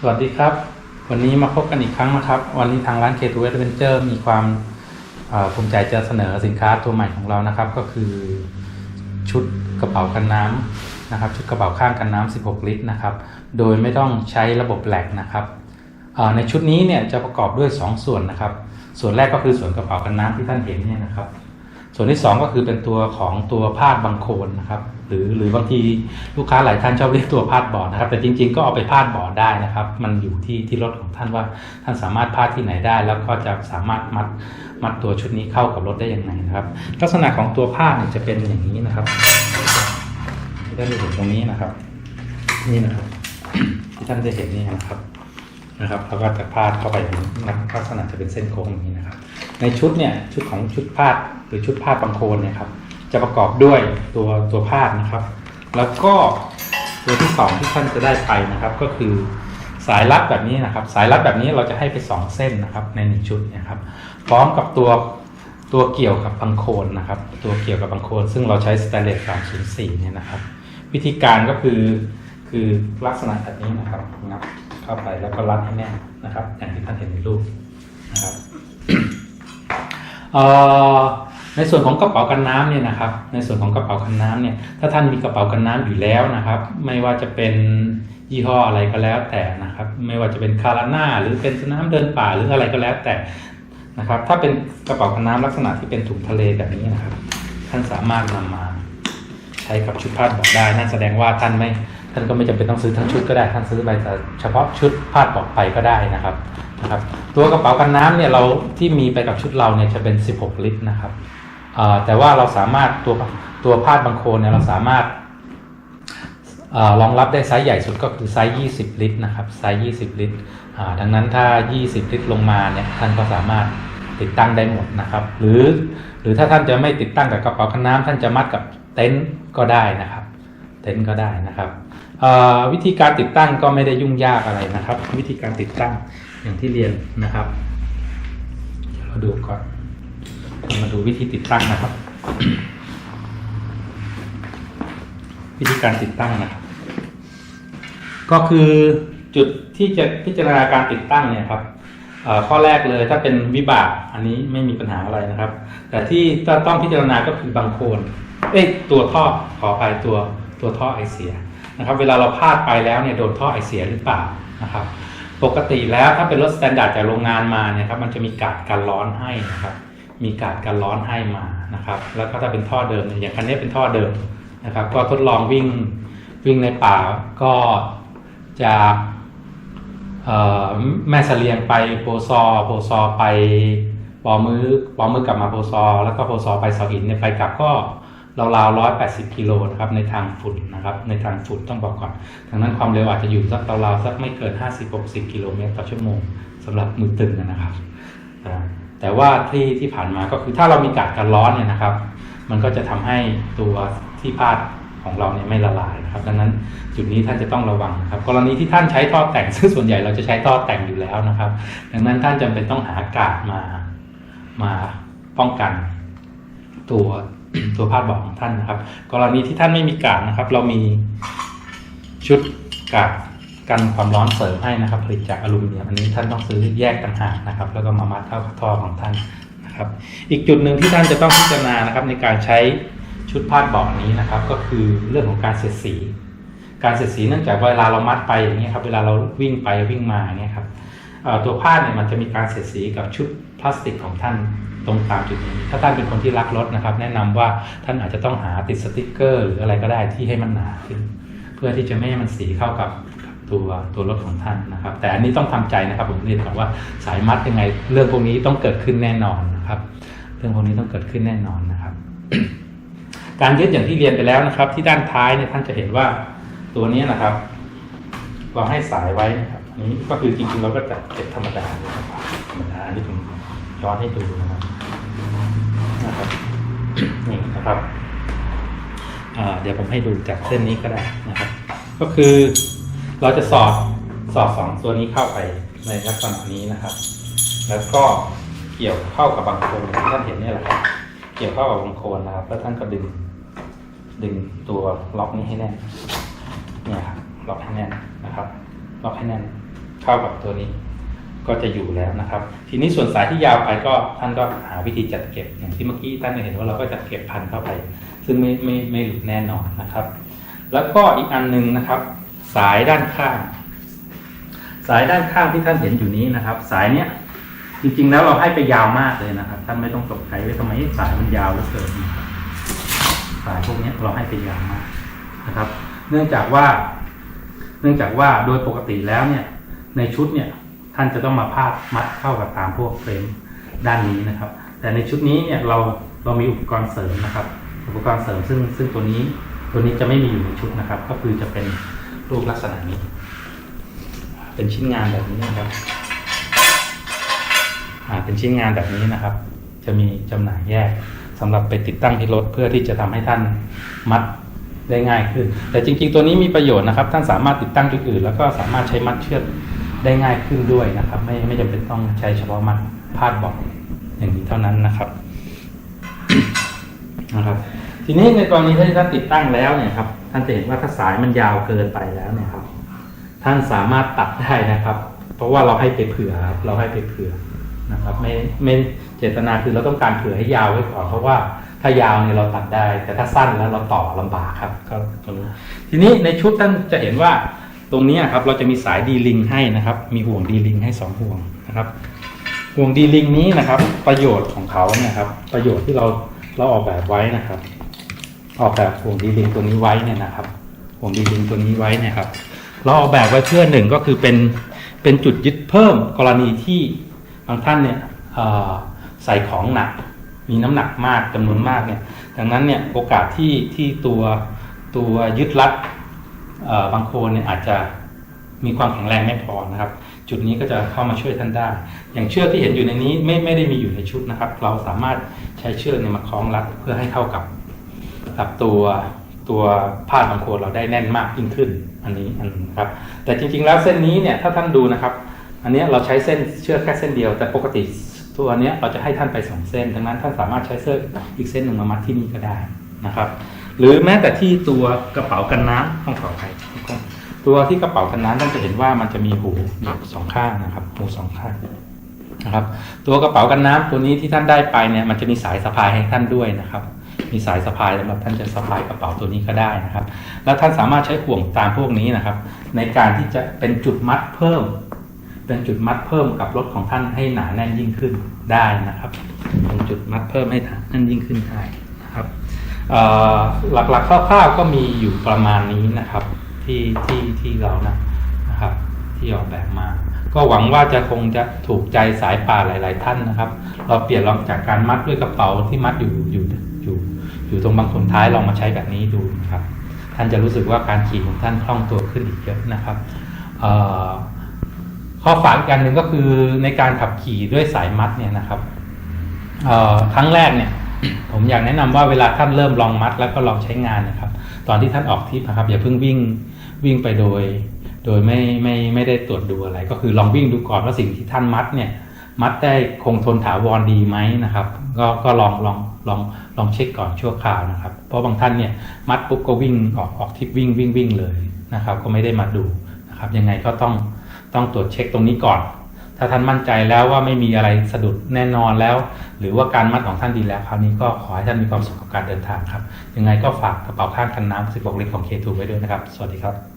สวัสดีครับ วันนี้มาพบกันอีกครั้งนะครับ วันนี้ทางร้าน K2 Adventure มีความภูมิใจจะเสนอสินค้าตัวใหม่ของเรานะครับ ก็คือชุดกระเป๋ากันน้ำนะครับ ชุดกระเป๋าข้างกันน้ำ 16 ลิตรนะครับ โดยไม่ต้องใช้ระบบแหลกนะครับในชุดนี้เนี่ยจะประกอบด้วย 2 ส่วนนะครับ ส่วนแรกก็คือส่วนกระเป๋ากันน้ำที่ท่านเห็นเนี่ยนะครับ ส่วนที่ 2 ก็คือเป็นตัวของตัวพาดบังโคลนนะครับ หรือหรือบางทีลูกค้าหลายท่านชอบเรียกตัวพาดบอร์ดนะครับ แต่จริง ๆ ก็เอาไปพาดบอร์ดได้นะครับ มันอยู่ที่ที่รถของท่านว่าท่านสามารถพาดที่ไหนได้ แล้วก็จะสามารถมัดมัดตัวชุดนี้เข้ากับรถได้ยังไงนะครับ ลักษณะของตัวพาดเนี่ยจะเป็นอย่างนี้นะครับที่ท่านจะเห็นตรงนี้นะครับ นี่นะครับ ที่ท่านจะเห็นนี่นะครับ นะครับแล้วก็จะพาดเข้าไปนี้นลักษณะจะเป็นเส้นโค้งอย่างนี้นะครับ ในชุดเนี่ยชุดของชุดพาดหรือชุดพาดบางโคนเนี่ยครับจะประกอบด้วยตัวตัวพาดนะครับ แล้วก็ตัวที่สองที่ท่านจะได้ไปนะครับ ก็คือสายรัดแบบนี้นะครับ สายรัดแบบนี้เราจะให้ไปสองเส้นนะครับ ในหนึ่งชุดนะครับ พร้อมกับตัวตัวเกี่ยวกับบังโคนนะครับ ตัวเกี่ยวกับบังโคน ซึ่งเราใช้สแตนเลส304เนี่ยนะครับ วิธีการก็คือคือลักษณะแบบนี้นะครับงับ เข้าไปแล้วก็รัดให้แน่นนะครับ อย่างที่ท่านเห็นในรูปนะครับในส่วนของกระเป๋ากันน้ำเนี่ยนะครับ ในส่วนของกระเป๋ากันน้ำเนี่ย ถ้าท่านมีกระเป๋ากันน้ำอยู่แล้วนะครับ ไม่ว่าจะเป็นยี่ห้ออะไรก็แล้วแต่นะครับ ไม่ว่าจะเป็นคาราน่าหรือเป็นสนามเดินป่าหรืออะไรก็แล้วแต่นะครับ ถ้าเป็นกระเป๋ากันน้ำลักษณะที่เป็นถุงทะเลแบบนี้นะครับ ท่านสามารถนำมา ใช้กับชุดพาดบอกได้ นั่นแสดงว่าท่านไม่ท่านก็ไม่จำเป็นต้องซื้อทั้งชุดก็ได้ท่านซื้อไปแต่เฉพาะชุดพาดบอกไปก็ได้นะครับนะครับ ตัวกระเป๋ากันน้ำเนี่ยเราที่มีไปกับชุดเราเนี่ยจะเป็น 16 ลิตรนะครับแต่ว่าเราสามารถตัวตัวพาดบางโคนเนี่ยเราสามารถรองรับได้ไซส์ใหญ่สุดก็คือไซส์ 20 ลิตรนะครับไซส์ 20 ลิตรดังนั้นถ้า 20 ลิตรลงมาเนี่ยท่านก็สามารถติดตั้งได้หมดนะครับ หรือหรือถ้าท่านจะไม่ติดตั้งกับกระเป๋ากันน้ำท่านจะมัดกับ เต็นท์ก็ได้นะครับ เต็นท์ก็ได้นะครับวิธีการติดตั้งก็ไม่ได้ยุ่งยากอะไรนะครับ วิธีการติดตั้งอย่างที่เรียนนะครับเดี๋ยวเราดูก่อนมาดูวิธีติดตั้งนะครับ วิธีการติดตั้งนะครับ ก็คือจุดที่จะพิจารณาการติดตั้งเนี่ยครับ ข้อแรกเลยถ้าเป็นวิบากอันนี้ไม่มีปัญหาอะไรนะครับ แต่ที่ต้องพิจารณาก็คือบางโคนเอ้ยตัวท่อขออภัยตัวตัวท่อไอเสียนะครับเวลาเราพลาดไปแล้วเนี่ยโดนท่อไอเสียหรือเปล่านะครับ ปกติแล้วถ้าเป็นรถสแตนดาร์ดจากโรงงานมาเนี่ยครับมันจะมีกาดกันร้อนให้นะครับ มีกาดกันร้อนให้มานะครับ แล้วก็ถ้าเป็นท่อเดิมอย่างคันนี้เป็นท่อเดิมนะครับ ก็ทดลองวิ่งวิ่งในป่าก็จากเอ่อ แม่เสลียงไปโพซอโพซอไปปอมือปอมือกลับมาโพซอ แล้วก็โพซอไปเสาอินเนี่ยไปกลับก็ราวๆร้อยแปดสิบกิโลนะครับในทางฝุ่นนะครับในทางฝุ่นต้องบอกก่อนดังนั้นความเร็วอาจจะอยู่สักราวๆสักไม่เกินห้าสิบหกสิบกิโลเมตรต่อชั่วโมงสำหรับมือตึงนะครับ แต่ว่าที่ที่ผ่านมาก็คือถ้าเรามีกาดกันร้อนเนี่ยนะครับ มันก็จะทำให้ตัวที่พาด ของเราเนี่ยไม่ละลายนะครับดังนั้นจุดนี้ท่านจะต้องระวังครับกรณีที่ท่านใช้ท่อแต่งซึ่งส่วนใหญ่เราจะใช้ท่อแต่งอยู่แล้วนะครับ ดังนั้นท่านจำเป็นต้องหากาดมามาป้องกัน ตัวตัวพาดบอกของท่านนะครับ กรณีที่ท่านไม่มีกาดนะครับ เรามีชุดกาดกันความร้อนเสริมให้นะครับ ผลิตจากอลูมิเนียมอันนี้ท่านต้องซื้อแยกต่างหากนะครับ แล้วก็มามัดเข้าท่อของท่านนะครับ อีกจุดหนึ่งที่ท่านจะต้องพิจารณานะครับในการใช้ ชุดพาดเบาะนี้นะครับ ก็คือเรื่องของการเสียดสี การเสียดสีเนื่องจากเวลาเรามัดไปอย่างนี้ครับเวลาเราวิ่งไปวิ่งมาอย่างนี้ยครับตัวผ้าเนี่ยมันจะมีการเสียดสีกับชุดพลาสติกของท่านตรงตามจุดนี้ ถ้าท่านเป็นคนที่รักรถนะครับ แนะนำว่าท่านอาจจะต้องหาติดสติกเกอร์ หรืออะไรก็ได้ที่ให้มันหนาขึ้น เพื่อที่จะไม่ให้มันสีเข้ากับตัวตัวรถของท่านนะครับ แต่อันนี้ต้องทำใจนะครับผมเรียนก่อนว่าสายมัดยังไง เรื่องพวกนี้ต้องเกิดขึ้นแน่นอนนะครับ เรื่องพวกนี้ต้องเกิดขึ้นแน่นอนนะครับ การยึดอย่างที่เรียนไปแล้วนะครับ ที่ด้านท้ายเนี่ยท่านจะเห็นว่าตัวนี้นะครับ เราให้สายไว้นะครับอันนี้ก็คือจริงๆเราก็จัดเก็บธรรมดานะครับธรรมดาอันนี้ผมย้อนให้ดูนะครับนะครับนี่นะครับเดี๋ยวผมให้ดูจากเส้นนี้ก็ได้นะครับ ก็คือเราจะสอดสอดสองตัวนี้เข้าไปในลักษณะนี้นะครับ แล้วก็เกี่ยวเข้ากับบางโคลนที่ท่านเห็นนี่แหละครับ เกี่ยวเข้ากับบางโคลนนะครับ แล้วท่านก็ดึง ดึงตัวล็อกนี้ให้แน่นเนี่ยครับล็อกให้แน่นนะครับล็อกให้แน่นเข้ากับตัวนี้ ก็จะอยู่แล้วนะครับ ทีนี้ส่วนสายที่ยาวไปก็ท่านก็หาวิธีจัดเก็บอย่างที่เมื่อกี้ท่านเห็นว่าเราก็จัดเก็บพันเข้าไป ซึ่งไม่ไม่ไม่หลุดแน่นอนนะครับ แล้วก็อีกอันหนึงนะครับ สายด้านข้าง สายด้านข้างที่ท่านเห็นอยู่นี้นะครับ สายเนี้ยจริงๆแล้วเราให้ไปยาวมากเลยนะครับ ท่านไม่ต้องตกใจว่าทำไมสายมันยาวเหลือเกิน สายพวกนี้เราให้ไปยามากนะครับ เนื่องจากว่า เนื่องจากว่าโดยปกติแล้วเนี่ย ในชุดเนี่ยท่านจะต้องมาพาดมัดเข้ากับตามพวกเฟรมด้านนี้นะครับ แต่ในชุดนี้เนี่ยเราเรามีอุปกรณ์เสริมนะครับ อุปกรณ์เสริมซึ่งซึ่งตัวนี้ตัวนี้จะไม่มีอยู่ในชุดนะครับ ก็คือจะเป็นรูปลักษณะนี้ เป็นชิ้นงานแบบนี้นะครับอ่าเป็นชิ้นงานแบบนี้นะครับ จะมีจำหน่ายแยก สำหรับไปติดตั้งที่รถเพื่อที่จะทำให้ท่านมัดได้ง่ายขึ้น แต่จริงๆตัวนี้มีประโยชน์นะครับ ท่านสามารถติดตั้งจุดอื่น แล้วก็สามารถใช้มัดเชือกได้ง่ายขึ้นด้วยนะครับ ไม่ไม่จำเป็นต้องใช้เฉพาะมัดพาดบอกอย่างนี้เท่านั้นนะครับนะครับทีนี้ในกรณีที่ท่านติดตั้งแล้วเนี่ยครับท่านจะเห็นว่าถ้าสายมันยาวเกินไปแล้วเนี่ยครับ ท่านสามารถตัดได้นะครับ เพราะว่าเราให้ไปเผื่อเราให้ไปเผื่อ นะครับไม่ไม่เจตนาคือเราต้องการเผื่อให้ยาวไว้ก่อนเพราะว่าถ้ายาวเนี่ยเราตัดได้ แต่ถ้าสั้นแล้วเราต่อลำบากครับก็ตรงนี้ทีนี้ในชุดท่านจะเห็นว่าตรงนี้ครับเราจะมีสายดีลิงให้นะครับ มีห่วงดีลิงให้สองห่วงนะครับห่วงดีลิงนี้นะครับ ประโยชน์ของเขาเนี่ยครับ ประโยชน์ที่เราเราออกแบบไว้นะครับ ออกแบบห่วงดีลิงตัวนี้ไว้เนี่ยนะครับห่วงดีลิงตัวนี้ไว้เนี่ยครับ เราออกแบบไว้เพื่อหนึ่งก็คือเป็นเป็นจุดยึดเพิ่มกรณีที่ บางท่านเนี่ยใส่ของหนัก มีน้ำหนักมากจำนวนมากเนี่ยดังนั้นเนี่ยโอกาสที่ที่ตัวตัวยึดรัดบางโคนเนี่ยอาจจะมีความแข็งแรงไม่พอนะครับ จุดนี้ก็จะเข้ามาช่วยท่านได้ อย่างเชือกที่เห็นอยู่ในนี้ไม่ไม่ได้มีอยู่ในชุดนะครับ เราสามารถใช้เชือกเนี่ยมาคล้องรัดเพื่อให้เข้ากับกับตัวตัวผ้าบางโคนเราได้แน่นมากยิ่งขึ้นอันนี้อันครับ แต่จริงๆแล้วเส้นนี้เนี่ยถ้าท่านดูนะครับ อันเนี้ยเราใช้เส้นเชือกแค่เส้นเดียว แต่ปกติตัวเนี้ยเราจะให้ท่านไปสองเส้น ดังนั้นท่านสามารถใช้เชือกอีกเส้นหนึ่งมามัดที่นี่ก็ได้นะครับ หรือแม้แต่ที่ตัวกระเป๋ากันน้ำต้องขออภัยตัวที่กระเป๋ากันน้ำท่านจะเห็นว่ามันจะมีหูสองข้างนะครับหูสองข้างนะครับ ตัวกระเป๋ากันน้ำตัวนี้ที่ท่านได้ไปเนี่ยมันจะมีสายสะพายให้ท่านด้วยนะครับ มีสายสะพายสำหรับท่านจะสะพายกระเป๋าตัวนี้ก็ได้นะครับ แล้วท่านสามารถใช้ห่วงตามพวกนี้นะครับ ในการที่จะเป็นจุดมัดเพิ่ม เป็นจุดมัดเพิ่มกับรถของท่านให้หนาแน่นยิ่งขึ้นได้นะครับเป็นจุดมัดเพิ่มให้หนาแน่นยิ่งขึ้นได้นะครับหลักๆคร่าวๆก็มีอยู่ประมาณนี้นะครับ ที่ที่ที่เรานะนะครับ ที่ออกแบบมา ก็หวังว่าจะคงจะถูกใจสายป่าหลาย ๆ ท่านนะครับ เราเปลี่ยนลองจากการมัดด้วยกระเป๋าที่มัดอยู่อยู่อยู่อยู่ตรงบางขนท้ายลองมาใช้แบบนี้ดูนะครับ ท่านจะรู้สึกว่าการขี่ของท่านคล่องตัวขึ้นอีกเยอะนะครับเอ่อ ข้อฝากอีกอันหนึ่งก็คือในการขับขี่ด้วยสายมัดเนี่ยนะครับครั้งแรกเนี่ย ผมอยากแนะนำว่าเวลาท่านเริ่มลองมัด แล้วก็ลองใช้งานนะครับ ตอนที่ท่านออกทริปนะครับ อย่าเพิ่งวิ่งวิ่งไปโดย โดยไม่ไม่ไม่ได้ตรวจดูอะไร ก็คือลองวิ่งดูก่อนว่าสิ่งที่ท่านมัดเนี่ย มัดได้คงทนถาวรดีไหมนะครับ ก็ก็ลองลองลองลองเช็คก่อนชั่วคราวนะครับ เพราะบางท่านเนี่ยมัดปุ๊บก็วิ่งออกออกทริปวิ่งวิ่งวิ่งเลยนะครับ ก็ไม่ได้มาดูนะครับ ยังไงก็ต้อง ต้องตรวจเช็คตรงนี้ก่อน ถ้าท่านมั่นใจแล้วว่าไม่มีอะไรสะดุดแน่นอนแล้ว หรือว่าการมัดของท่านดีแล้ว คราวนี้ก็ขอให้ท่านมีความสุขกับการเดินทางครับ ยังไงก็ฝากกระเป๋าข้างกันน้ำ16ลิตรของเคทูไว้ด้วยนะครับ สวัสดีครับ